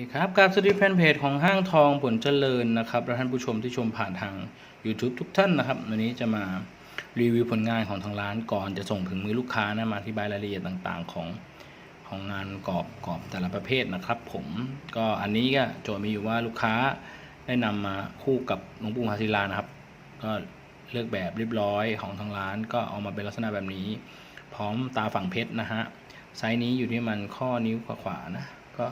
ดีครับการสตรีแฟนเพจของห้างทองผลเจริญนะครับและท่านผู้ชมที่ชมผ่านทาง YouTube ทุกท่านนะครับ วันนี้จะมารีวิวผลงานของทางร้านก่อนจะส่งถึงมือลูกค้านะมาอธิบายรายละเอียดต่างๆ ของของงานกรอบกรอบแต่ละประเภทนะครับ ผมก็อันนี้ก็โจทย์มีอยู่ว่าลูกค้าได้นำมาคู่กับหลวงปู่มหาศิลานะครับ ก็เลือกแบบเรียบร้อยของทางร้าน ก็เอามาเป็นลักษณะแบบนี้ พร้อมตาฝั่งเพชรนะฮะไซส์นี้อยู่ที่มันข้อนิ้วขวาๆนะก็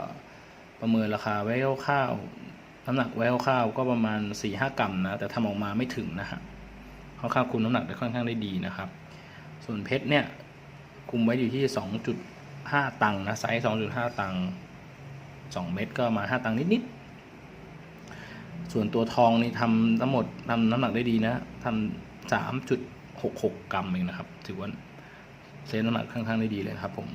ประเมินราคาไว้คร่าวๆน้ำหนักไว้คร่าวๆก็ประมาณ4ี่ห้ากรัมนะแต่ทำออกมาไม่ถึงนะฮะค่อนข้างคุมน้ำหนักได้ค่อนข้างได้ดีนะครับ ส่วนเพชรเนี่ยคุมไว้อยู่ที่ 2.5 ตังค์นะไซส์ 2.5 ตังค์2เม็ดก็มา 5 ตังค์นิดๆ ส่วนตัวทองนี่ทำทั้งหมดทำน้ำหนักได้ดีนะทำ3.66 กรัมเองนะครับ ถือว่าเซนน้ำหนักค่อนข้างได้ดีเลยครับผม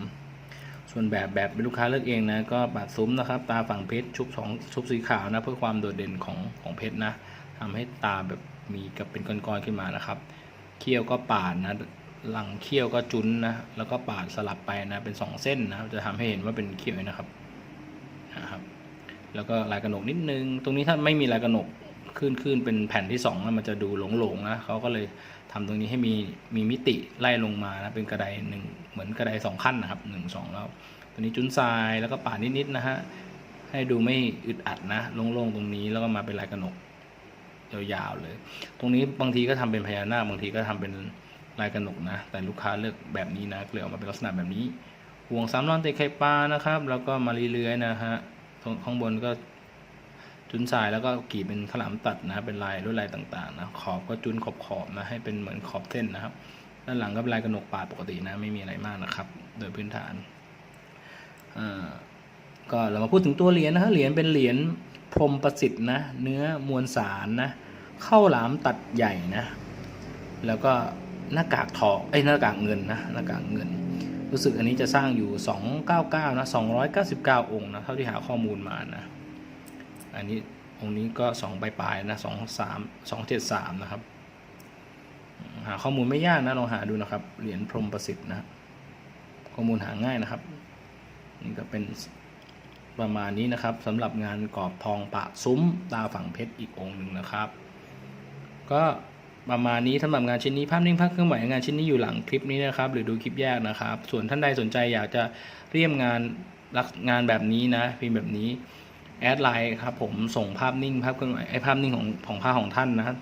ส่วนแบบแบบเป็นลูกค้าเลือกเองนะก็ปาดซุ้มนะครับ ตาฝั่งเพชรชุบสองชุบสีขาวนะ เพื่อความโดดเด่นของของเพชรนะทำให้ตาแบบมีกับเป็นก้อนๆขึ้นมานะครับเขี้ยวก็ปาดนะหลังเขี้ยวก็จุ้นนะแล้วก็ปาดสลับไปนะเป็นสองเส้นนะจะทำให้เห็นว่าเป็นเขี้ยวนะครับนะครับ แล้วก็ลายกระหนกนิดนึง ตรงนี้ถ้าไม่มีลายกระหนก ขึ้นขึ้นเป็นแผ่นที่สองนะมันจะดูหลงๆนะเขาก็เลยทำตรงนี้ให้มีมีมิติไล่ลงมานะเป็นกระไดหนึ่งเหมือนกระไดสองขั้นนะครับหนึ่งสองแล้วตัวนี้จุนทรายแล้วก็ป่านิดๆนะฮะให้ดูไม่อึดอัดนะโล่งๆตรงนี้แล้วก็มาเป็นลายกระหนกยาวๆเลย ตรงนี้บางทีก็ทำเป็นพญานาคบางทีก็ทำเป็นลายกระหนกนะ แต่ลูกค้าเลือกแบบนี้นะเลยออกมาเป็นลักษณะแบบนี้ห่วงสามรอนเตะไข่ปลานะครับ แล้วก็มาเลื้อยๆนะฮะตรงข้างบนก็ จุนทรายแล้วก็กรีดเป็นขลามตัดนะเป็นลายลวดลายต่างๆนะขอบก็จุนขอบขอบๆนะให้เป็นเหมือนขอบเส้นนะครับ ด้านหลังก็เป็นลายกระหนกปาดปกตินะไม่มีอะไรมากนะครับ โดยพื้นฐานอ่าก็เรามาพูดถึงตัวเหรียญนะเหรียญเป็นเหรียญพรมประสิทธิ์นะเนื้อมวลสารนะเข้าหลามตัดใหญ่นะแล้วก็หน้ากากทองไอ้ยหน้ากากเงินนะหน้ากากเงิน รู้สึกอันนี้จะสร้างอยู่ 299 นะ 299 องค์นะเท่าที่หาข้อมูลมานะ อันนี้องค์นี้ก็สองปลายๆนะสองสามสองเจ็ดสามนะครับ หาข้อมูลไม่ยากนะลองหาดูนะครับ เหรียญพรมประสิทธิ์นะข้อมูลหาง่ายนะครับ นี่ก็เป็นประมาณนี้นะครับสำหรับงานกรอบทองปะซุ้มตาฝั่งเพชรอีกองค์หนึ่งนะครับ ก็ประมาณนี้สำหรับงานชิ้นนี้ภาพนิ่งภาพเครื่องหมายงานชิ้นนี้อยู่หลังคลิปนี้นะครับ หรือดูคลิปแยกนะครับ ส่วนท่านใดสนใจอยากจะเรียมงานลักงานแบบนี้นะพิมพ์แบบนี้ แอดไลน์ครับผมส่งภาพนิ่งภาพเครื่องหมายไอภาพนิ่งของของผ้าของท่านนะ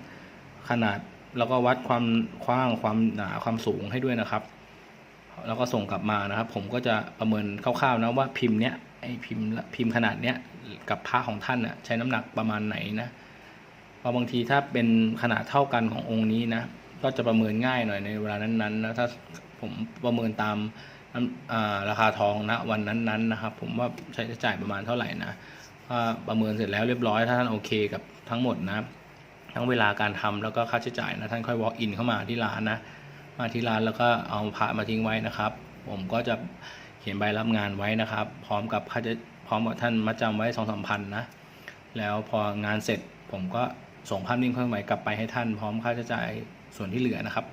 ขนาดแล้วก็วัดความกว้างความหนาความสูงให้ด้วยนะครับ แล้วก็ส่งกลับมานะครับ ผมก็จะประเมินคร่าวๆนะว่าพิมพ์เนี้ยไอพิมพ์พิมพ์ขนาดเนี้ยกับผ้าของท่านน่ะใช้น้ำหนักประมาณไหนนะเพราะบางทีถ้าเป็นขนาดเท่ากันขององค์นี้นะก็จะประเมินง่ายหน่อยในเวลานั้นๆนะถ้าผมประเมินตามอ่าราคาทองนะวันนั้นๆนะครับ ผมว่าใช้จ่ายประมาณเท่าไหร่นะ ถ้าประเมินเสร็จแล้วเรียบร้อย ถ้าท่านโอเคกับทั้งหมดนะ ทั้งเวลาการทำแล้วก็ค่าใช้จ่ายนะท่านค่อย walk in เข้ามาที่ร้านนะ มาที่ร้านแล้วก็เอาพระมาทิ้งไว้นะครับ ผมก็จะเขียนใบรับงานไว้นะครับ พร้อมกับค่าจะพร้อมกับท่านมาจำไว้สองสามพันนะ แล้วพองานเสร็จผมก็ส่งภาพนิ่งเครื่องหมายกลับไปให้ท่านพร้อมค่าใช้จ่ายส่วนที่เหลือนะครับ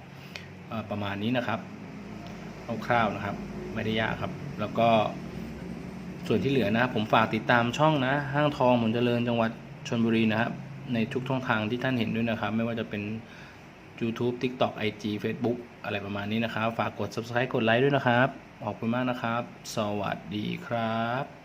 ประมาณนี้นะครับคร่าวๆนะครับ ไม่ได้ยากครับ แล้วก็ ส่วนที่เหลือนะผมฝากติดตามช่องนะ ห้างทองผลเจริญจังหวัดชนบุรีนะครับ ในทุกช่องทางที่ท่านเห็นด้วยนะครับ ไม่ว่าจะเป็น YouTube TikTok IG Facebook อะไรประมาณนี้นะครับ ฝากกด Subscribe กดไลค์ด้วยนะครับ ขอบคุณมากนะครับ สวัสดีครับ